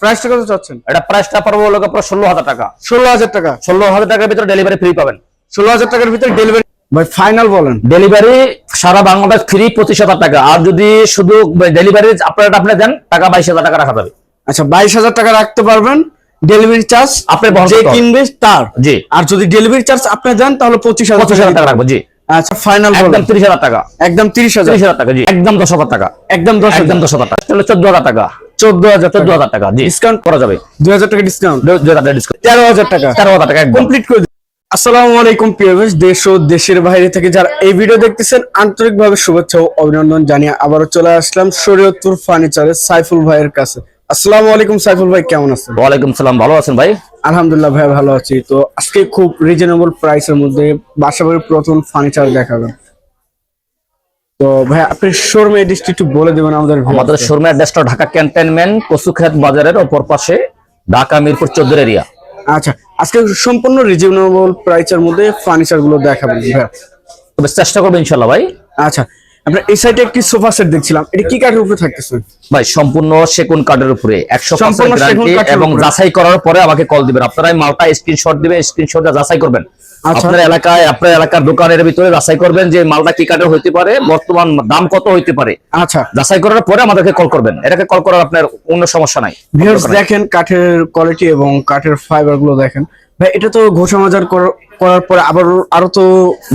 প্রাইসটা কত চাচ্ছেন? এটা প্রাইসটা পড়ব হলো আপনার ষোলো হাজার টাকা। ষোলো হাজার টাকা? ষোলো হাজার টাকার ভিতরে ডেলিভারি ফ্রি পাবেন। ষোলো হাজার টাকার ভিতরে ডেলিভারি ভাই ফাইনাল বলেন। ডেলিভারি সারা বাংলাদেশ ফ্রি পঁচিশ হাজার টাকা। আর যদি শুধু ডেলিভারি আপনারা আপনি দেন টাকা বাইশ হাজার টাকা রাখা যাবে। আচ্ছা বাইশ হাজার টাকা রাখতে পারবেন ডেলিভারি চার্জ আপনি যে কিনবে তার। জি। আর যদি ডেলিভারি চার্জ আপনি দেন তাহলে পঁচিশ হাজার পঁচিশ হাজার টাকা রাখব জি। আচ্ছা ফাইনাল একদম বলেন তিরিশ হাজার টাকা। একদম তিরিশ হাজার। টাকা জি। একদম দশ হাজার টাকা। একদম দশ একদম দশ হাজার টাকা। তাহলে চোদ্দ হাজার টাকা। চোদ্দ হাজার চোদ্দ হাজার টাকা ডিসকাউন্ট করা যাবে। দুই হাজার টাকা ডিসকাউন্ট দুই হাজার ডিসকাউন্ট তেরো হাজার টাকা। তেরো হাজার টাকা কমপ্লিট করে আসসালামু আলাইকুম প্রিয় দেশ ও দেশের বাইরে থেকে যারা এই ভিডিও দেখতেছেন আন্তরিকভাবে শুভেচ্ছা ও অভিনন্দন জানিয়ে আবারও চলে আসলাম শরীয়তপুর ফার্নিচারের সাইফুল ভাইয়ের কাছে। আসসালামু আলাইকুম সাইফুল ভাই কেমন আছেন? ওয়ালাইকুম সালাম ভালো আছেন ভাই? আলহামদুলিল্লাহ ভাই ভালো আছি। তো আজকে খুব রিজনেবল প্রাইসের মধ্যে বাসাবাড়ির প্রথম ফার্নিচার দেখাবেন তো ভাই আপনি শোরুম এডিসটি একটু বলে দেবেন আমাদের আমাদের ভিউয়ার্সদের। অ্যাড্রেসটা ঢাকা ক্যান্টনমেন্ট কসুক্ষেত বাজারের অপর পাশে ঢাকা মিরপুর চোদ্দ এরিয়া। আচ্ছা আজকে সম্পূর্ণ রিজনেবল প্রাইসের মধ্যে ফার্নিচারগুলো দেখাবেন ভাই। তবে চেষ্টা করব ইনশাল্লাহ ভাই। আচ্ছা আপনার এই সাইডে একটি সোফা সেট দেখছিলাম। এটা কি কাঠের উপরে থাকতেছে? ভাই সম্পূর্ণ সেগুন কার্ডের উপরে। একশো সম্পূর্ণ সেগুন কাঠের এবং। যাচাই করার পরে আমাকে কল দিবেন। আপনারা মালটা স্ক্রিনশট দিবেন স্ক্রিনশট যাচাই করবেন। আচ্ছা। আপনার এলাকায় আপনার এলাকার দোকানের ভিতরে যাচাই করবেন যে মালটা কি কাঠের হইতে পারে বর্তমান দাম কত হইতে পারে। আচ্ছা। যাচাই করার পরে আমাদেরকে কল করবেন। এটাকে কল করার আপনার কোনো সমস্যা নাই। ভিউয়ার্স দেখেন কাঠের কোয়ালিটি এবং কাঠের ফাইবারগুলো দেখেন। ভাই এটা তো ঘোষা মাজার করার পরে আবার আরও তো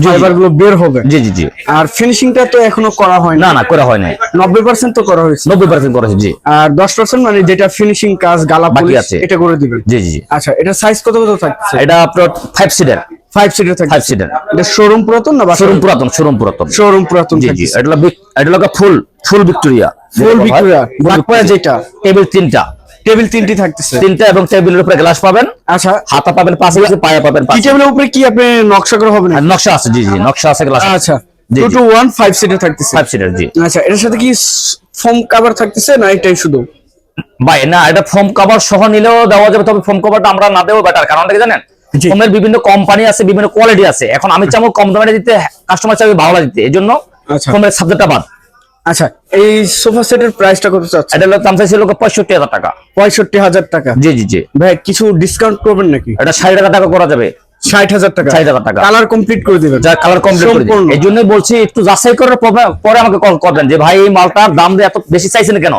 ফাইবারগুলো বের হবে। জি জি জি। আর ফিনিশিংটা তো এখনও করা হয়নি না না করা হয় নব্বই পার্সেন্ট তো করা হয়েছে। নব্বই পার্সেন্ট করেছে জি। আর দশ পার্সেন্ট মানে যেটা ফিনিশিং কাজ গালা বাকি আছে। এটা করে দিবেন। জি জি আচ্ছা এটা সাইজ কত কত থাকছে? এটা আপনার ফাইভ সিটার ফাইভ সিটার থাকছে। ফাইভ সিটার এটা শোরুম পুরাতন না শোরুম পুরাতন শোরুম পুরাতন। শোরুম পুরাতন জি জি। এটা হলো full full Victoria full Victoria যেটা। টেবিল তিনটা। টেবিল তিনটি থাকতেছে। তিনটা এবং টেবিলের উপরে গ্লাস পাবেন। আচ্ছা। হাতা পাবেন ইঞ্চি পায়া পাবেন কি টেবিলের উপরে কি আপনি নকশা করা হবে না নকশা আছে জি জি নকশা আছে গ্লাস আচ্ছা। টু ওয়ান ফাইভ সিটার থাকতেছে। ফাইভ সিটার জি। আচ্ছা এটার সাথে কি ফোম কভার থাকতেছে না এটাই শুধু? ভাই না এটা ফোম কভার সহ নিলেও দেওয়া যাবে তবে ফোম কভারটা আমরা না দেবো বেটার কারণটা কি জানেন। ফোমের বিভিন্ন কোম্পানি আছে বিভিন্ন কোয়ালিটি আছে। এখন আমি চাবো কম দামে দিতে কাস্টমার চাইবে ভালো দিতে এই জন্য আচ্ছা। ফোমের সাবজেক্টটা বাদ। আচ্ছা এই সোফা সেটের প্রাইসটা কত চাচ্ছেন? এটা দাম চাইছিল পঁয়ষট্টি হাজার টাকা। পঁয়ষট্টি হাজার টাকা। জি জি জি। ভাই কিছু ডিসকাউন্ট করবেন নাকি? এটা ষাট হাজার টাকা করা যাবে। ষাট হাজার টাকা। 60,000 টাকা। কালার কমপ্লিট করে দিবেন। যা কালার কমপ্লিট করে। এই জন্যই বলছি একটু যাচাই করার পরে- আমাকে কল করবেন যে ভাই এই মালটার দাম দিয়ে এত বেশি চাইছেন কেন?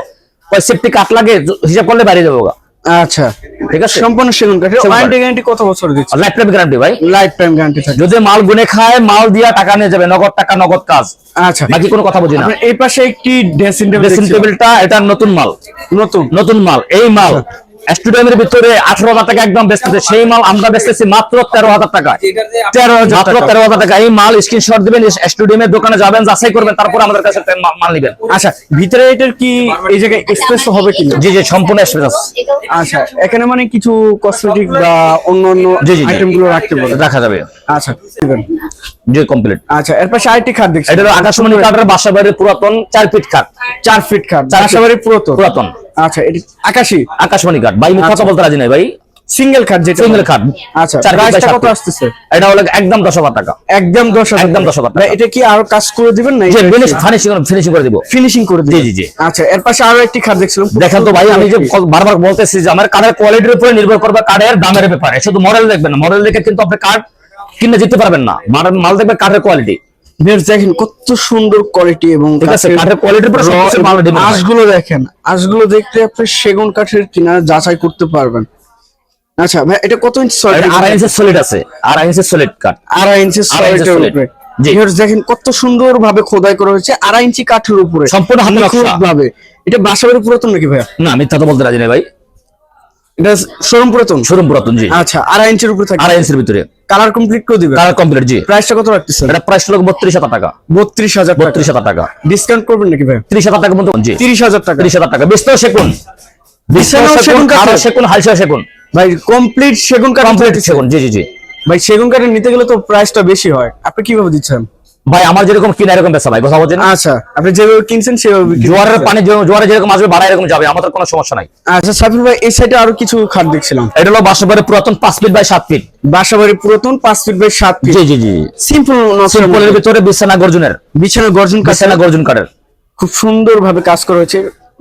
সেফটি কাট লাগে হিসাব করলে বাইরে যাব। আচ্ছা। ঠিক আছে? সম্পূর্ণ সেগুন কাঠের কাঠ। ওয়ারেন্টি গ্যারান্টি কত বছর দিচ্ছে? লাইফ টাইম গ্যারান্টি ভাই? লাইফ টাইম গ্যারান্টি থাকে। যদি মাল গুনে খায় মাল দিয়া টাকা নিয়ে যাবে নগদ টাকা নগদ কাজ। আচ্ছা। বাকি কোনো কথা বুঝি না। এই পাশে একটি ড্রেসিং টেবিল ড্রেসিং টেবিলটা এটা নতুন মাল। নতুন? নতুন মাল এই মাল। স্টুডিয়ামের ভিতরে আঠারো হাজার টাকা একদম বেচতেছে। সেই মাল আমরা বেচতেছি মাত্র তেরো হাজার টাকা তেরো মাত্র তেরো হাজার টাকা। এই মাল স্ক্রিনশট দিবেন স্টুডিয়ামের দোকানে যাবেন যাচাই করবেন তারপর আমাদের কাছে মাল নিবেন। আচ্ছা ভিতরে এটার কি এই জায়গায় স্পেস হবে কিনা জি জি সম্পূর্ণ এক্সপিরিয়েন্স আচ্ছা এখানে মানে কিছু কসমেটিক বা অন্যান্য জি, জি, জি। রাখতে পারবেন রাখা যাবে। আচ্ছা। জি কমপ্লিট আচ্ছা এর পাশে আরেকটি খাট দেখছি। এটা আকাশমণি কাঠের বাসা বাড়ির পুরাতন চার ফিট কাঠ চার ফিট খাট। feet। পুরাতন। পুরাতন। আচ্ছা এটি আকাশি আকাশমণি কাঠ ভাই মুখ কথা বলতে রাজি নাই ভাই। সিঙ্গেল খাট যেটা সিঙ্গেল কাঠ আচ্ছা প্রাইসটা কত। আসতেছে? এটা হলো একদম দশ হাজার টাকা। একদম দশ হাজার একদম টাকা। 10,000 টাকা। এটা কি আরও কাজ করে দিবেন না যে ফিনিশিং ফিনিশিং করে দিব। ফিনিশিং করে দিবেন? জি, জি। আচ্ছা এর পাশে আরও একটি খাট দেখছিলাম। দেখেন তো ভাই আমি যে বারবার বলতেছি যে আমার কাঠের কোয়ালিটির উপরে নির্ভর করবে কাঠের দামের ব্যাপারে। শুধু মডেল দেখবেন না। মডেল দেখে কিন্তু আপনি কাঠ কিনে যেতে পারবেন না। মাল- মাল দেখবেন কাঠের কোয়ালিটি বেশ দেখেন কত সুন্দর কোয়ালিটি এবং কাঠের quality র উপরে সব কিছু ভালো। আঁশগুলো দেখেন আঁশগুলো দেখতে আপনি সেগুন কাঠের কিনা যাচাই করতে পারবেন। আচ্ছা ভাই এটা কত ইঞ্চি সলিড আড়াই ইঞ্চের সলিড আছে আড়াই ইঞ্চের সলিড কাঠ। আড়াই ইঞ্চি ইঞ্চি সলিডের উপরে। জি। দেখেন কত সুন্দর ভাবে খোদাই করা হয়েছে আড়াই ইঞ্চি কাঠের উপরে। সম্পূর্ণ হাতে। ভাবে এটা বাসাবাড়ি পুরাতন নাকি ভাইয়া? না মিথ্যা তো বলতে রাজি নাই ভাই। এটা শোরুম পুরাতন? শোরুম পুরাতন জি। আচ্ছা আড়াই ইঞ্চির উপরে থাকে আড়াই ইঞ্চের ভিতরে। কালার কমপ্লিট করে দিবেন। কালার কমপ্লিট জি। প্রাইসটা কত রাখতেছেন? এটা প্রাইস হলো বত্রিশ হাজার টাকা। বত্রিশ হাজার বত্রিশ হাজার টাকা। ডিসকাউন্ট করবেন নাকি ভাই? ত্রিশ হাজার টাকা মতো জি। তিরিশ হাজার টাকা। ত্রিশ হাজার টাকা। বিস্তর সেকুন বিস্তর সেকুন সেগুন? আরও সেকুন হালসা সেকুন ভাই কমপ্লিট সেগুন কাঠ কমপ্লিট সেকুন জি জি জি। ভাই সেগুন কাঠের নিতে গেলে তো প্রাইসটা বেশি হয়। আপনি কীভাবে দিচ্ছেন? ভাই আমার যেরকম কিনা এরকম বেচা ভাই কথা বলছেন আচ্ছা আপনি যেভাবে কিনছেন সেভাবে জোয়ারের পানি জোয়ারে যেরকম আসবে ভাড়া এরকম যাবে আমাদের কোনো সমস্যা নাই। আচ্ছা সাফির ভাই এই সাইডে আরও কিছু খাট দেখছিলাম। এটা হলো বাসাবাড়ির পুরাতন পাঁচ ফিট বাই সাত ফিট বাসাবাড়ি পুরাতন পাঁচ ফিট বাই সাত ফিট জি জি জি। সিম্পল সিম্পলের ভিতরে বিছানা গর্জনের। বিছানা গর্জন বিছানা গর্জন কাঠের। খুব সুন্দর ভাবে কাজ করা হয়েছে।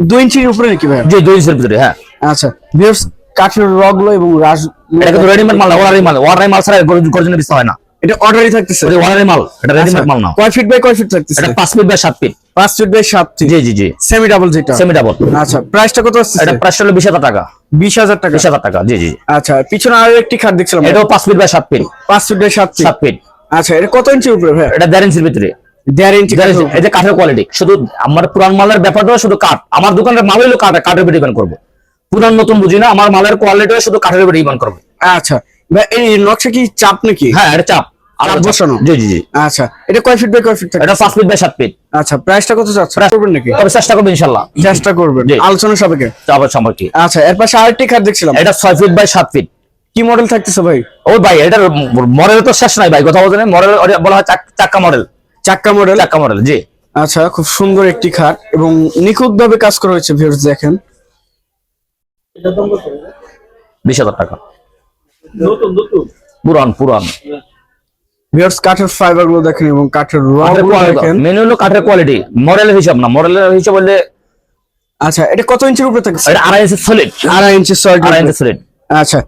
দুই ইঞ্চির উপরে নাকি ভাই? জি দুই ইঞ্চের ভিতরে হ্যাঁ। আচ্ছা ভিউয়ার্স কাঠের রগগুলো এবং রাস এটা কিন্তু রেডিমেড মাল না অর্ডারি মাল। অর্ডারি মাল ছাড়া গর্জনের বিস্তার হয় না। এটা অর্ডারই থাকতেছে। এটা অর্ডারি মাল। এটা রেডিমেড মাল না কয় ফিট বাই কয় ফিট থাকতেছে? এটা পাঁচ ফিট বাই সাত ফিট পাঁচ ফিট বাই সাত ফিট জি জি জি। সেমি ডাবল যেটা। সেমি ডাবল আচ্ছা প্রাইসটা কত আসছে এটা প্রাইস হলো বিশ হাজার টাকা। বিশ হাজার টাকা। বিশ হাজার টাকা জি জি আচ্ছা পিছনে আরও একটি খাট দেখছিলাম। এটাও পাঁচ ফিট বাই সাত ফিট পাঁচ ফিট বাই সাত ফিট সাত ফিট আচ্ছা এটা কত ইঞ্চির উপরে ভাই? এটা দেড় ইঞ্চির ভিতরে। দেড় ইঞ্চি কাঠের এই যে কাঠের কোয়ালিটি শুধু আমার পুরান মালের ব্যাপারটা শুধু কাঠ। আমার দোকানের মাল হলো কাঠ কাঠের উপর ডিপেন্ড করব। পুরান নতুন বুঝি না আমার মালের কোয়ালিটি শুধু কাঠের উপর ডিপেন্ড করবে। আচ্ছা এই নকশা কি চাপ নাকি? হ্যাঁ এটা চাপ। আর বসানো? জি জি জি। আচ্ছা এটা কয় ফিট বাই কয় ফিট এটা পাঁচ ফিট বাই ফিট আচ্ছা প্রাইসটা কত চাচ্ছেন করবেন নাকি? তবে চেষ্টা করব ইনশাল্লাহ। চেষ্টা করবেন। আলোচনা সাপেক্ষে। চাপের সম্পর্কে আচ্ছা এর পাশে আরেকটি খাট দেখছিলাম। এটা ফিট বাই ফিট কি মডেল থাকতেছে ভাই? ও ভাই এটার মডেল তো শেষ নাই ভাই কথা বলতে মডেল বলা হয় চাক- চাক্কা মডেল চাক্কা মডেল চাক্কা মডেল জি। আচ্ছা খুব সুন্দর একটি খাট এবং নিখুঁত ভাবে কাজ করা হয়েছে ভিউয়ার্স দেখেন। বিশ হাজার টাকা। পুরান পুরান। ভিউয়ার্স কাঠের ফাইবারগুলো দেখেন এবং কাঠের রড দেখেন। মেনু হলো কাঠের কোয়ালিটি মডেলের হিসাব না। মডেলের হিসাব বললে আচ্ছা এটা কত ইঞ্চির উপরে থাকছে এটা আড়াই ইঞ্চি সলিড আড়াই ইঞ্চি সলিড আড়াই ইঞ্চি সলিড আচ্ছা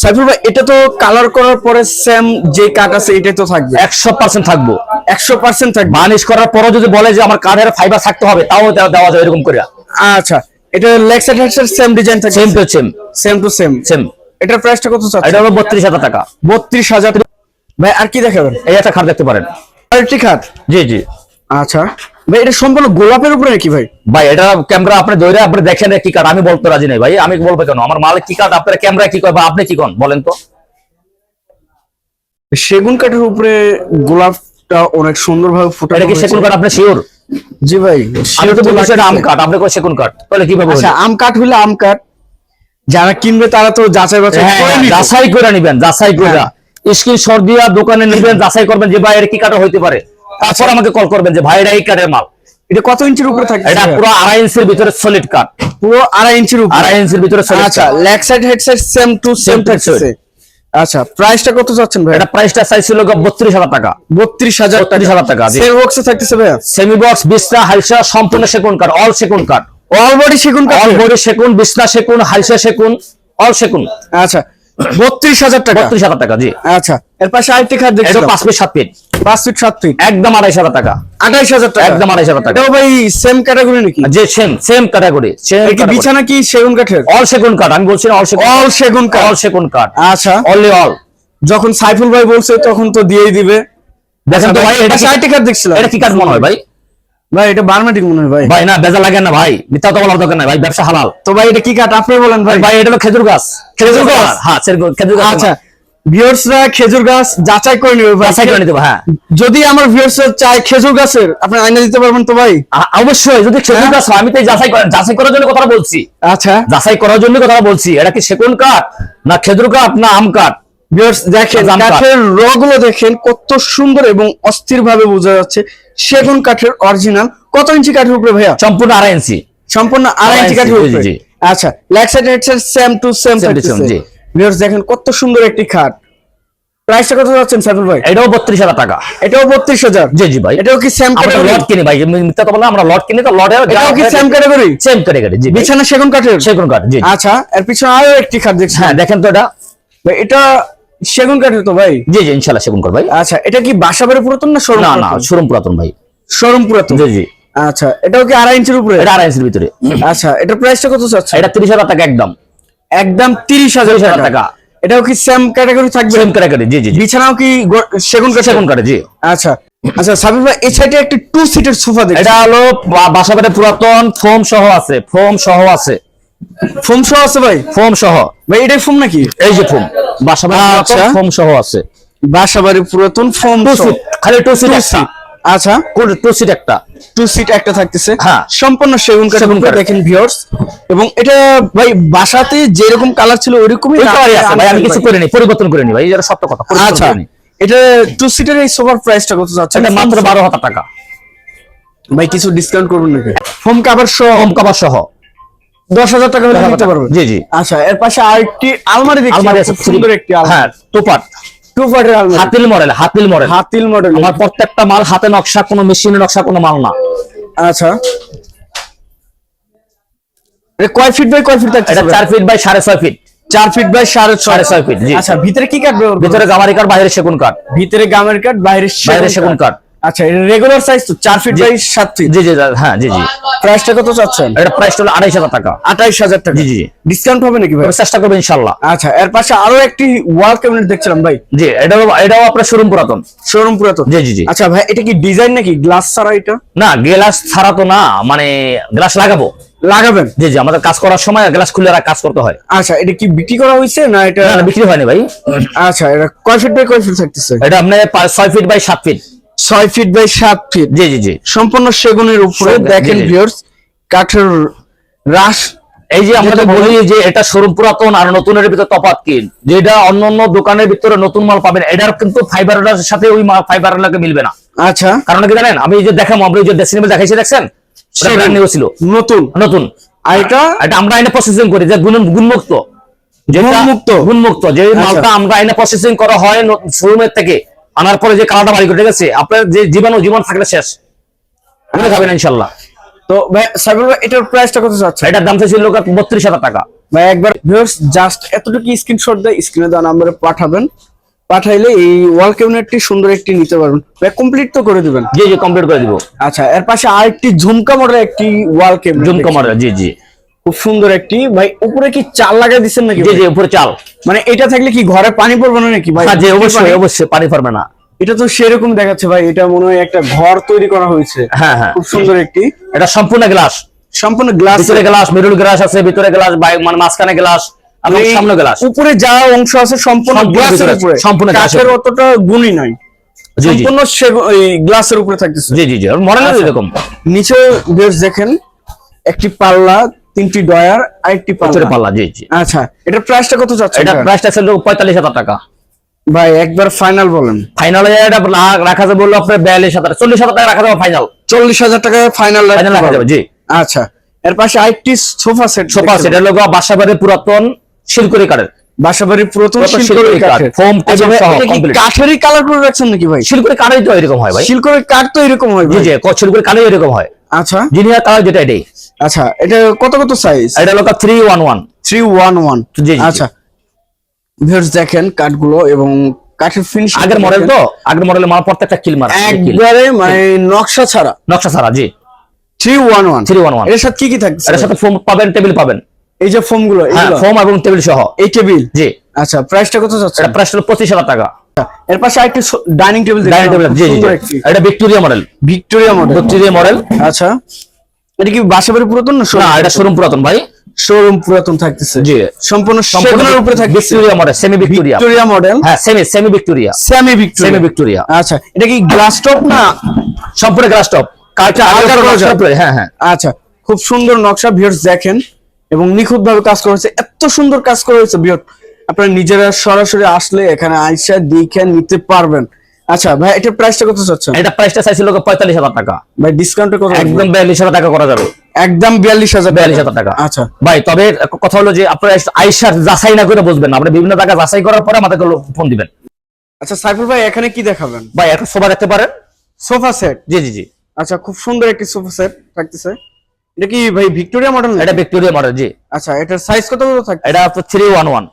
সাইফুল ভাই এটা তো কালার করার পরে সেম যে কাঠ আছে এটাই তো থাকবে। একশো পার্সেন্ট থাকব। একশো পার্সেন্ট থাকবে। বার্নিশ করার পরও যদি বলে যে আমার কাঠের ফাইবার থাকতে হবে তাও দেওয়া যায় এরকম করে আচ্ছা এটা লেগ সাইড সেম ডিজাইন থাকবে same to same same to same same এটার প্রাইসটা কত চাচ্ছে এটা হলো বত্রিশ হাজার টাকা। বত্রিশ হাজার ভাই আর কি দেখাবেন? এই একটা খাট দেখতে পারেন। আরেকটি খাট? জি জি। আচ্ছা। ভাই এটা সম্পূর্ণ গোলাপের উপরে নাকি ভাই? ভাই এটা ক্যামেরা আপনি ধরে আপনি দেখেন কি কাঠ আমি বলতে রাজি নাই ভাই আমি বলব কেন? আমার মালিক কি কাঠ আপনার ক্যামেরা কি কয় বা আপনি কি কন বলেন তো। সেগুন কাঠের উপরে গোলাপটা অনেক সুন্দর ভাবে ফুটে এটা কি সেগুন কাঠ আপনি শিওর জি ভাই আমি তো বলছি এটা আম। কাঠ আপনি কয় সেগুন কাঠ? তাহলে কীভাবে আচ্ছা হলো? আম কাঠ হইলে আম কাঠ যারা কিনবে তারা তো যাচাই বাছাই হ্যাঁ, যাচাই করে নিবেন যাচাই করে। হ্যাঁ। স্ক্রিন শট দিয়া দোকানে নিবেন যাচাই করবেন যে ভাই এর কি কাঠ হইতে পারে। তারপর আমাকে কল করবেন যে ভাই এটা এই কাঠের মাল। এটা কত ইঞ্চির উপরে থাকে এটা পুরো আড়াই ইঞ্চির ভিতরে সলিড কাঠ। পুরো আড়াই ইঞ্চির উপরে? আড়াই ইঞ্চির ভিতরে সলিড আচ্ছা leg side head side same to same থাকছে আচ্ছা প্রাইসটা কত চাচ্ছেন ভাই? এটা প্রাইসটা চাইছিল বত্রিশ হাজার টাকা। বত্রিশ হাজার টাকা। 32,000 টাকা। সেম বক্সে থাকতেছে ভাইয়া? সেমি বক্স বিছনা হালসা সম্পূর্ণ সেগুন কাঠ অল সেগুন কাঠ। অল বডি সেগুন কাঠ অল বডি সেগুন বিছনা সেগুন হালসা সেগুন অল সেগুন। আচ্ছা বত্রিশ হাজার টাকা। বত্রিশ হাজার টাকা জি। আচ্ছা এর পাশে আরেকটি খাট এটা দেখছিলাম পাঁচ ফিট সাত ফিট। পাঁচ ফিট সাত ফিট। একদম আড়াইশ হাজার টাকা। আঠাইশ হাজার টাকা। একদম আড়াইশ হাজার টাকা। এটাও ভাই সেম ক্যাটাগরি নাকি? যে সেম সেম ক্যাটাগরি বিছানা কি সেগুন কাঠের? অল সেগুন কাঠ আমি বলছি অল সেগুন অল সেগুন কাঠ। অল সেগুন কাঠ। আচ্ছা। অনলি অল যখন সাইফুল ভাই বলছে তখন তো দিয়েই দিবে। দেখেন তো ভাই এটা এটা কি- আরেকটি দেখছিলাম। এটা কি কাঠ মনে হয় ভাই? ভাই এটা বার্মাটিক মনে হয় ভাই। ভাই না বেজা লাগে না ভাই। মিথ্যা তো বলার দরকার নাই ভাই ব্যবসা হালাল। তো ভাই এটা কি কাঠ? আপনি বলেন ভাই। ভাই এটা হলো খেজুর গাছ। খেজুর গাছ? হ্যাঁ খেজুর- গাছ আচ্ছা ভিউয়ার্সরা খেজুর গাছ যাচাই করে নেবে বাছাই করে নিতে হ্যাঁ। যদি আমার ভিউয়ার্সরা চায় খেজুর গাছের আপনি আইনা দিতে পারবেন তো ভাই? অবশ্যই যদি খেজুর হ্যাঁ? গাছ আমি তো যাচাই করা- যাচাই করার জন্য কথা বলছি। আচ্ছা। যাচাই করার জন্য কথা বলছি এটা কি সেগুন কাঠ না খেজুর কাঠ না আম কাঠ? দেখেন কাঠের রগুলো দেখেন কত সুন্দর এবং অস্থির ভাবে বোঝা যাচ্ছে। সেগুন কাঠের অরিজিনাল কত ইঞ্চি কাঠের উপরে ভাইয়া? সম্পূর্ণ আড়াই ইঞ্চি। সম্পূর্ণ আড়াই ইঞ্চি ইঞ্চি, কাঠের উপরে। আচ্ছা leg side head side same to same Same to same, জি। ভিউয়ার্স দেখেন কত সুন্দর একটি খাট। প্রাইসটা কত যাচ্ছেন সাইফুল ভাই? এটাও বত্রিশ হাজার টাকা। এটাও বত্রিশ হাজার। জি জি ভাই। এটাও কি সেম আমরা ক্যাটাগরি লট কিনি ভাই। মিথ্যা তো বললাম আমরা লট কিনি তো লটে এটাও কি সেম ক্যাটাগরি সেম ক্যাটাগরি জি বিছানা সেগুন কাঠের? সেগুন কাঠ জি। আচ্ছা এর পিছনে আরও একটি খাট দেখছি। হ্যাঁ দেখেন তো এটা। এটা সেগুন কাঠের তো ভাই? জি জি ইনশাল্লাহ সেগুন কাঠ ভাই। আচ্ছা এটা কি বাসাবাড়ি পুরাতন না শোরুম না না শোরুম পুরাতন ভাই। শোরুম পুরাতন? জি জি। আচ্ছা এটাও কি আড়াই ইঞ্চির উপরে? এটা আড়াই ইঞ্চির ভিতরে। আচ্ছা এটার প্রাইসটা কত চাচ্ছে এটা তিরিশ হাজার টাকা একদম। একদম তিরিশ হাজার 30,000 টাকা। এটাও কি সেম ক্যাটাগরি থাকবে? সেম ক্যাটাগরি জি জি বিছানাও কি সেগুন কাঠ সেগুন কাঠ জি। আচ্ছা আচ্ছা সাবির ভাই এই সাইডে একটি টু সিটের সোফা দেখছি। এটা হলো বাসাবাড়ি পুরাতন ফোম সহ আছে ফোম সহ আছে। ফোম সহ আছে ভাই? ফোম সহ। ভাই এটাই ফোম নাকি? এই যে ফোম। বাসাবাড়ি আচ্ছা। ফোম সহ আছে। বাসাবাড়ি পুরাতন ফোম খালি টু সিট। আচ্ছা। টু সিট একটা। টু সিট একটা থাকতেছে। হ্যাঁ। সম্পূর্ণ সেগুন কাঠ। দেখেন ভিউয়ার্স এবং এটা ভাই বাসাতে যেরকম কালার ছিল ওইরকমই আছে। ভাই আমি কিছু। করিনি। পরিবর্তন করিনি ভাই। এটা সত্য কথা আচ্ছা। এটা টু সিটের এই সোফার প্রাইসটা কত যাচ্ছে? এটা মাত্র বারো হাজার টাকা। ভাই কিছু ডিসকাউন্ট করবেন নাকি? ফোম কাভার সহ। কম কাবার সহ। দশ হাজার টাকা নিতে পারবেন। জি, জি। আচ্ছা এর পাশে আরেকটি আলমারি দেখছি সুন্দর একটি হ্যাঁ Hatil model Hatil model. Hatil model. আমার প্রত্যেকটা মাল হাতে নকশা কোনো মেশিনের নকশা কোনো মাল না। আচ্ছা। কয় ফিট বাই কয় ফিট থাকছে এটা চার ফিট বাই সাড়ে ছয় ফিট। চার ফিট বাই সাড়ে ছয় সাড়ে ছয় ফিট আচ্ছা ভিতরে কি ব্যবহার ভিতরে গামারি কাঠ বাইরে সেগুন কাঠ। ভিতরে গামারি কাঠ বাইরে বাইরে সেগুন কাঠ। আচ্ছা এটা রেগুলার সাইজ তো চার ফিট বাই সাত ফিট জি জি হ্যাঁ জি জি। প্রাইসটা কত চাচ্ছেন? এটা প্রাইস হলো আড়াইশ হাজার টাকা। আঠাইশ হাজার টাকা। জি, জি। ডিসকাউন্ট হবে নাকি ভাই? চেষ্টা করব ইনশাল্লাহ আচ্ছা এর পাশে আরও একটি ওয়াল ক্যাবিনেট দেখছিলাম ভাই। জি এটাও এটাও আপনার শোরুম পুরাতন। শোরুম পুরাতন? জি, জি, জি। আচ্ছা ভাই এটা কি ডিজাইন নাকি? গ্লাস ছাড়া এটা? না গ্লাস ছাড়া তো না মানে গ্লাস লাগাবো। লাগাবেন? জি জি আমাদের কাজ করার সময় গ্লাস খুলে রাখ- কাজ করতে হয়। আচ্ছা এটা কি বিক্রি করা হয়েছে না এটা বিক্রি হয়নি ভাই। আচ্ছা এটা কয় ফিট বাই কয় ফিট থাকতেছে? এটা আপনার পা- ছয় ফিট বাই সাত ফিট ছয় ফিট বাই সাত ফিট জি জি জি। সম্পূর্ণ সেগুনের উপরে দেখেন। ভিউয়ার্স কাঠের রাস এই যে আমরা বলি যে এটা শোরুম পুরাতন আর নতুনের ভিতরে তফাৎ কি? যেটা অন্য অন্য দোকানের ভিতরে নতুন মাল পাবেন। এটার কিন্তু ফাইবার সাথে ওই ফাইবার লাগে মিলবে না। আচ্ছা। কারণ কি জানেন? আমি যে দেখাম আপনি যে ড্রেসিং টেবিল দেখাইছি দেখছেন? ছিল। নতুন। নতুন। আর এটা? এটা আমরা এনে প্রসেসিং করি যে গুণ গুণমুক্ত। যেটা গুণমুক্ত? গুণমুক্ত। যে আচ্ছা। মালটা আমরা এনে প্রসেসিং করা হয় শোরুমের থেকে। আনার পরে যে কালারটা বাড়ি করে ঠিক আছে আপনার যে জীবাণু জীবন থাকলে শেষ। আপনি খাবেন ইনশাল্লাহ তো ভাই সাইবুল ভাই এটার প্রাইসটা কত চাচ্ছে এটার দাম চাইছিল বত্রিশ হাজার টাকা। ভাই একবার ভিউয়ার্স জাস্ট এতটুকু স্ক্রিনশট দিয়ে স্ক্রিনে দেওয়া নাম্বারে পাঠাবেন। পাঠাইলে এই ওয়াল ক্যাবিনেটটি সুন্দর একটি নিতে পারবেন। ভাই কমপ্লিট তো করে দিবেন। জি জি কমপ্লিট করে দিব। আচ্ছা এর পাশে আরেকটি ঝুমকা মডেল একটি ওয়াল ক্যাবিনেট ঝুমকা মডেল জি জি। খুব সুন্দর একটি। ভাই উপরে কি চাল লাগাই দিচ্ছেন নাকি জি জি উপরে চাল। মানে এটা থাকলে কি ঘরে পানি পড়বে না নাকি ভাই? হ্যাঁ জি অবশ্যই অবশ্যই পানি পারবে না। এটা তো সেরকম দেখাচ্ছে ভাই এটা মনে হয় একটা ঘর তৈরি করা হয়েছে। হ্যাঁ হ্যাঁ। খুব সুন্দর একটি। এটা সম্পূর্ণ গ্লাস। সম্পূর্ণ গ্লাস। ভিতরে গ্লাস মিডল গ্লাস আছে ভিতরে গ্লাস মানে মাঝখানে গ্লাস সামনে গ্লাস। উপরে যা অংশ আছে সম্পূর্ণ গ্লাসের উপরে। সম্পূর্ণ কাঠের অতটা গুণই জি সম্পূর্ণ গ্লাসের উপরে থাকতেছে। জি জি জি। মডেল আচ্ছা। এরকম। নিচে বেশ দেখেন একটি পাল্লা তিনটি ডয়ার আর একটি পাল্লা পাল্লা জি জি। আচ্ছা এটা প্রাইসটা কত যাচ্ছে এটা প্রাইসটা ছিল পঁয়তাল্লিশ হাজার টাকা। ভাই একবার ফাইনাল বলেন। ফাইনালে এটা রাখা যাবে বলল আপনার হাজার চল্লিশ হাজার টাকা রাখা যাবে ফাইনাল চল্লিশ হাজার টাকা ফাইনাল রাখা যাবে জি। আচ্ছা এর পাশে আরেকটি সোফা সেট সোফা সেট এর লোক বাসাবাড়ির পুরাতন শিলকুড়ি কাঠের। বাসাবাড়ির পুরাতন কাঠ, কাঠের। foam আচ্ছা ভাই, সহ এটা কি complete। কাঠেরই কালার করে রাখছেন নাকি ভাই? শিলকুড়ি কাঠেরই তো এরকম হয় ভাই। শিলকড়ির কাঠ তো এরকম হয় জি জি ক- শিলকুড়ি কাঠেরই এরকম হয়। আচ্ছা। জিনিয়ার কালার যেটা এটাই। আচ্ছা এটা কত কত সাইজ এটা লোক থ্রি ওয়ান ওয়ান জি। আচ্ছা। ভিউয়ার্স দেখেন কাঠগুলো এবং কাঠের ফিনিশ আগের মডেল তো? আগের মডেলের মাল প্রত্যেকটা কিল মারা একবারে মানে নকশা ছাড়া। নকশা ছাড়া জি। Three one one three one ওয়ানের সাথে কি কি থাকছে? এটার সাথে ফোম পাবেন টেবিল পাবেন। এই যে ফোমগুলো হ্যাঁ ফোম এবং টেবিল সহ। এই টেবিল জি। আচ্ছা প্রাইসটা কত যাচ্ছে এটা প্রাইস হলো পঁচিশ হাজার টাকা। এর পাশে আরেকটি ডাইনিং টেবিল ডাইনিং টেবিল জি জি জি। এটা Victoria model Victoria model Victoria model আচ্ছা এটা কি বাসাবাড়ি পুরাতন না না এটা শোরুম পুরাতন ভাই। শোরুম পুরাতন থাকতেছে। জি। সম্পূর্ণ সেগুনের উপরে থাকতেছে। Victoria model semi Victoria Victoria model হ্যাঁ semi semi Victoria semi Victoria semi Victoria আচ্ছা এটা কি গ্লাস টপ না? সম্পূর্ণ গ্লাস টপ। হ্যাঁ হ্যাঁ। আচ্ছা খুব সুন্দর নকশা ভিউয়ার্স দেখেন। এবং নিখুঁত ভাবে কাজ করা হয়েছে। এত সুন্দর কাজ করা হয়েছে ভিউয়ার আপনারা নিজেরা সরাসরি আসলে এখানে আইসা দেখে নিতে পারবেন। আচ্ছা ভাই এটা প্রাইসটা কত চাচ্ছেন? এটা প্রাইসটা চাইছিল 45000 টাকা। ভাই ডিসকাউন্ট কত একদম 42000 টাকা করা যাবে। একদম 42000 42000 টাকা। আচ্ছা। ভাই তবে কথা হলো যে আপনারা আইসার যাচাই না করে বুঝবেন আপনি বিভিন্ন টাকা যাচাই করার পরে আমাদেরকে ফোন দিবেন। আচ্ছা সাইফুল ভাই এখানে কি দেখাবেন? ভাই একটা সোফা দেখতে পারেন। Sofa set? জি জি জি। আচ্ছা খুব সুন্দর একটি সোফা সেট থাকতেছে। এটা কি ভাই ভিক্টোরিয়া মডেল এটা ভিক্টোরিয়া মডেল জি। আচ্ছা এটার সাইজ কত কত থাকে এটা ওয়ান 311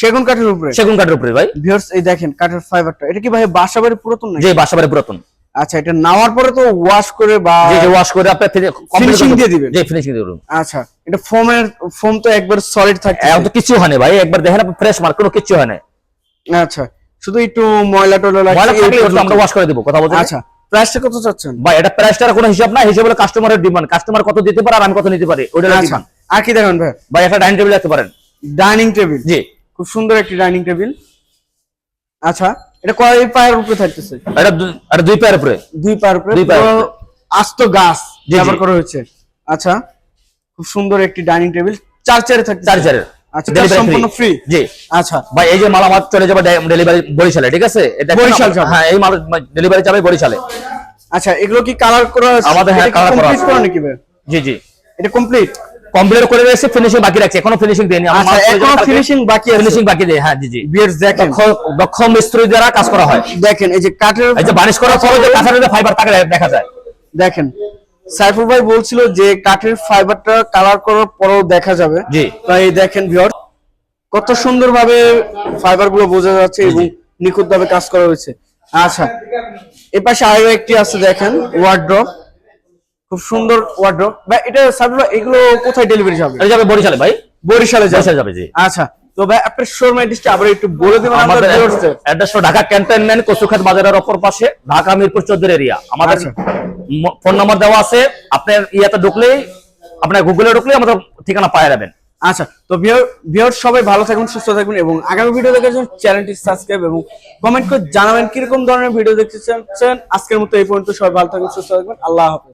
সেগুন কাঠের উপরে। সেগুন কাঠের উপরে ভাই। ভিউয়ার্স এই দেখেন কাঠের ফাইবারটা এটা কি ভাই বাসাবাড়ি পুরাতন নাকি? যে বাসাবাড়ি পুরাতন। আচ্ছা এটা নেওয়ার পরে তো ওয়াশ করে বা যে ওয়াশ করে আপনি Finishing দিয়ে দিবেন। যে ফিনিশিং দিয়ে দিবেন আচ্ছা এটা ফোমের ফোম তো একবার সলিড থাকে এখন তো কিছু হয় না ভাই একবার দেখেন ফ্রেশ মাল কোনো কিছু হয় না আচ্ছা শুধু একটু ময়লা টয়লা থাকলে আমরা ওয়াশ করে দিব কথা বলছেন আচ্ছা প্রাইসটা কত চাচ্ছেন? ভাই এটা প্রাইসটার কোনো হিসাব না হিসাব হলো কাস্টমারের ডিমান্ড কাস্টমার কত দিতে পারে আর আমি কত নিতে পারি আচ্ছা ডিমান্ড আর কি দেখেন ভাই? ভাই একটা ডাইনিং টেবিল রাখতে পারেন। ডাইনিং টেবিল জি। খুব সুন্দর একটি ডাইনিং টেবিল আচ্ছা এটা কয় পায়ের উপরে থাকতেছে? এটা এটা দুই পায়ের উপরে। দুই পায়ের উপরে? দুই পায়ের আস্ত গাছ ব্যবহার করা হয়েছে। আচ্ছা খুব সুন্দর একটি ডাইনিং টেবিল চার চেয়ারে থাকছে চার আচ্ছা Delivery সম্পূর্ণ ফ্রি জি। আচ্ছা। ভাই এই যে মাল আমার চলে যাবে ডেলিভারি বরিশালে ঠিক আছে? এটা বরিশাল হ্যাঁ এই মাল ডেলিভারি যাবে বরিশালে। আচ্ছা এগুলো কি কালার করা আমাদের হ্যাঁ, এটা করা আছে। নাকি জি জি। এটা কমপ্লিট কমপ্লিট করে রয়েছে ফিনিশিং বাকি রাখছে। এখনও ফিনিশিং দেয়নি আচ্ছা এখনও ফিনিশিং বাকি আছে। ফিনিশিং বাকি দেয় হ্যাঁ জি জি। বিয়ার্স দেখেন। দক্ষ মিস্ত্রি দ্বারা কাজ করা হয়। দেখেন এই যে কাঠের এই যে বানিশ করার পরে যে কাঁথার ফাইবার থাকে দেখা যায়। দেখেন। সাইফুল ভাই বলছিল যে কাঠের ফাইবারটা কালার করার পরেও দেখা যাবে। জি। তাই দেখেন ভিউয়ার কত সুন্দরভাবে ফাইবারগুলো বোঝা যাচ্ছে এবং নিখুঁত ভাবে কাজ করা হয়েছে। আচ্ছা এ পাশে আরও একটি আছে দেখেন ওয়ার্ড্রপ খুব সুন্দর ওয়ার্ড্রপ ভাই এটা সাইফুল ভাই এগুলো কোথায় ডেলিভারি যাবে? এটা যাবে বরিশালে ভাই। বরিশালে যাবে। যাবে জি। আচ্ছা তো ভাই আপনার শোরুম অ্যাড্রেসটা আবার একটু বলে দেবেন আমাদের ঢাকা ক্যান্টনমেন্ট কচুখাত বাজারের অপর পাশে ঢাকা মিরপুর চোদ্দ এরিয়া আমাদের আচ্ছা। ফোন নাম্বার দেওয়া আছে। আপনার ইয়াতে ঢুকলেই আপনার গুগলে ঢুকলেই আমাদের ঠিকানা পাওয়া যাবেন আচ্ছা তো ভিউয়ার সবাই ভালো থাকুন সুস্থ থাকবেন এবং আগামী ভিডিও দেখার জন্য চ্যানেলটি সাবস্ক্রাইব এবং কমেন্ট করে জানাবেন কীরকম ধরনের ভিডিও দেখতে চাচ্ছেন। আজকের মতো এই পর্যন্ত সবাই ভালো থাকুন সুস্থ থাকবেন আল্লাহ হাফেজ।